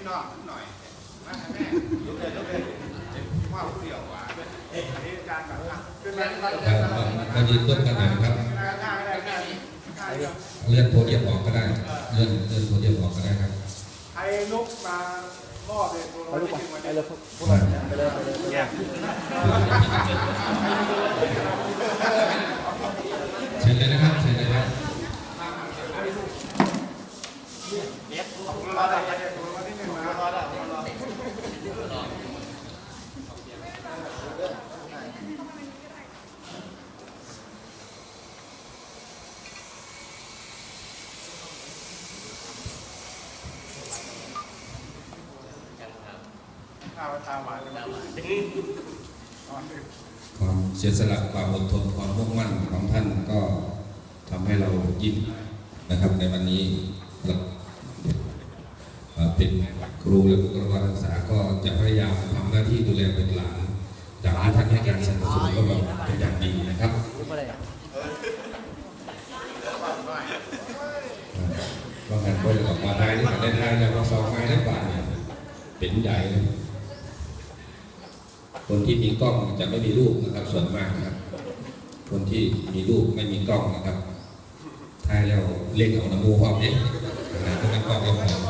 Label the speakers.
Speaker 1: พี่น้องหน่อยมาแม่ลุกเลยลุกเลยว่าผู้เดียวว่ะอันนี้อาจารย์แบบขึ้นมา
Speaker 2: ครับมายืนต้นกันหน่อยนะครับ
Speaker 1: ท่าไม่ได้ท่านี้ท่านี้
Speaker 2: เลื่อนโพเดียมออกก็ได้เลื่อนเลื่อนโพเดียมออกก็ได้ครับ
Speaker 1: ใครลุกมามอบเลยตัวเราไม่ถึงวันนี้
Speaker 2: มา
Speaker 1: เนี่ย
Speaker 2: เชิญเลยนะครับเชิญเลยครับ ความเสียสละความอดทนความมุ่งมั่นของท่านก็ทำให้เรายิ้มนะครับในวันนี้ เป็นครูและบุคลากรศึกษาก็จะพยายามทำหน้าที่ดูแลเป็นหลานจากที่ท่านให้การสนับสนุนก็เป็นอย่างดีนะครับก็งานก็เลยออกมาได้ที่ได้ได้แล้วก็สองไม้ได้บาทเนี่ยเป็นใหญ่คนที่มีกล้องจะไม่มีรูปนะครับส่วนมากนะครับ คนที่มีรูปไม่มีกล้องนะครับท้ายแล้วเล่นเอาน้ำมูกความเองนะก็เป็นกล้องก็พอขอบคุณครับ